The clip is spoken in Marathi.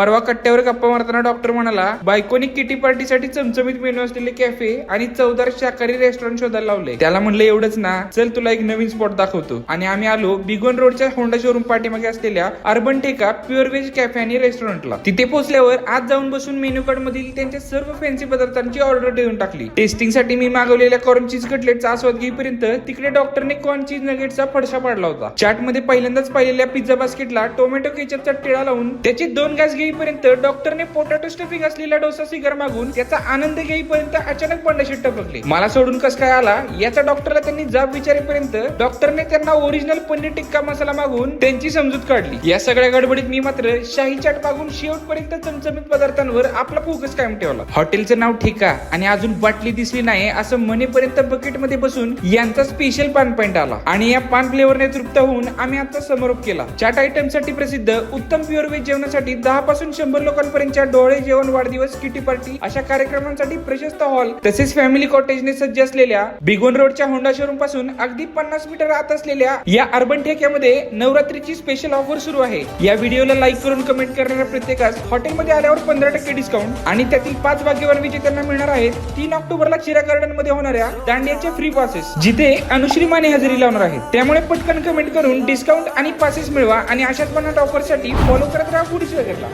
परवा कट्ट्यावर गप्पा मारताना डॉक्टर म्हणाला बायकोनी किटी पार्टीसाठी चमचमीत मेनू असलेले कॅफे आणि चौदार शाकाहारी रेस्टॉरंट शोधायला लावले त्याला म्हणलं एवढंच ना चल तुला एक नवीन स्पॉट दाखवतो. आणि आम्ही आलो बिगोन रोडच्या होंडा शोरूम पाठीमागे असलेल्या अर्बन टेका प्युअर व्हेज कॅफे आणि रेस्टॉरंटला तिथे पोहोचल्यावर आज जाऊन बसून मेन्यू कार्ड मधील त्यांच्या सर्व फॅन्सी पदार्थांची ऑर्डर देऊन टाकली. टेस्टिंगसाठी मी मागवलेल्या कॉर्न चीज कटलेटचा आस्वाद घेईपर्यंत तिकडे डॉक्टरने कॉर्न चीज नगेटचा फडशा पाडला होता. चाटमध्ये पहिल्यांदाच पाहिलेल्या पिझ्झा बास्केटला टोमॅटो केचपचा टिळा लावून त्याचे दोन घास येईपर्यंत डॉक्टरने पोटॅटो स्टफिंग असलेला डोसा सिगर मागून त्याचा आनंद घेईपर्यंत अचानक पंडाशी टपकले मला सोडून कस काय आला? याचा डॉक्टरला त्यांनी जाब विचारेपर्यंत डॉक्टरने त्यांना ओरिजिनल पनीर टिक्का मसाला मागून त्यांची समजूत काढली. या सगळ्या गडबडीत मी मात्र शाही चाट मागून शेवटपर्यंत चमचमीत पदार्थांवर आपला फोकस कायम ठेवला. हॉटेलचं नाव ठेका आणि अजून बाटली दिसली नाही असं म्हणेपर्यंत बकेटमध्ये बसून यांचा स्पेशल पान पॉइंट आला. आणि या पान फ्लेवरने तृप्त होऊन आम्ही आता समारोप केला. चाट आयटमसाठी प्रसिद्ध उत्तम प्युअर व्हेज जेवणासाठी दहा पासून शंभर लोकांपर्यंतच्या डोळे जेवण वाढदिवस किटी पार्टी अशा कार्यक्रमांसाठी प्रशस्त हॉल तसेच फॅमिली कॉटेजने सज्ज असलेल्या बिगोन रोडच्या होंडा शोरूमपासून अगदी पन्नास मीटर आत असलेल्या या अर्बन ठेक्यामध्ये नवरात्रीची स्पेशल ऑफर सुरू आहे. या व्हिडिओला लाईक करून कमेंट करणाऱ्या प्रत्येकास हॉटेलमध्ये आल्यावर पंधरा टक्के डिस्काउंट आणि त्यातील पाच भाग्यवान विजेत्यांना मिळणार आहेत तीन ऑक्टोबरला चिरा गार्डनमध्ये होणाऱ्या दांडियाचे फ्री पासेस जिथे अनुश्री माने हजेरी लावणार आहेत. त्यामुळे पटकन कमेंट करून डिस्काउंट आणि पासेस मिळवा आणि अशाच पन्नास ऑफरसाठी फॉलो करत राहा पुढे करला